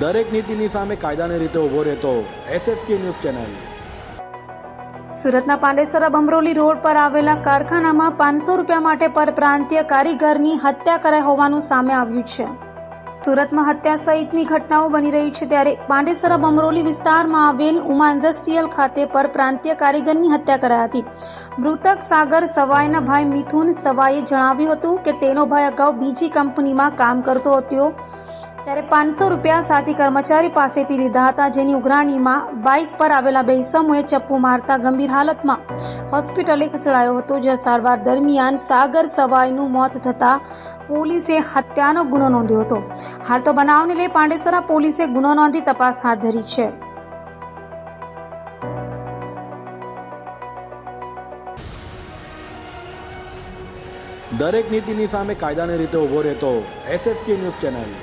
દરેક નીતિની સામે કાયદાની રીતે ઊભો રહેતો એસએસકે ન્યૂઝ ચેનલ. સુરતના પાંડેસરા બમરોલી રોડ પર આવેલા કારખાનામાં પાંચસો રૂપિયા માટે પરપ્રાંતીય કારીગરની હત્યા કરાઈ હોવાનું સામે આવ્યું છે. સુરતમાં હત્યા સહિતની ઘટનાઓ બની રહી છે ત્યારે પાંડેસરા બમરોલી વિસ્તારમાં આવેલ ઉમા ઇન્ડસ્ટ્રીયલ ખાતે પરપ્રાંતીય કારીગરની હત્યા કરાઈ હતી. મૃતક સાગર સવાઈના ભાઈ મિથુન સવાઈએ જણાવ્યું હતું કે તેનો ભાઈ અગાઉ બીજી કંપનીમાં કામ કરતો હતો. ત્યારે પાંચસો રૂપિયા સાથી કર્મચારી પાસેથી લીધા હતા. જેની ઉઘરાણીમાં બાઇક પર આવેલા બે ઇસમોએ ચપ્પુ મારતા ગંભીર હાલતમાં હોસ્પિટલે ખસેડાયો હતો, જ્યાં સારવાર દરમિયાન સાગર સવાઈનું મોત થતા પોલીસે હત્યાનો ગુનો નોંધ્યો હતો. હાલ તો બનાવને લઈ પાંડેસરા પોલીસે ગુનો નોંધી તપાસ હાથ ધરી છે. દરેક નીતિની સામે કાયદાની રીતે ઊભો રહેતો એસએસકે ન્યૂઝ ચેનલ.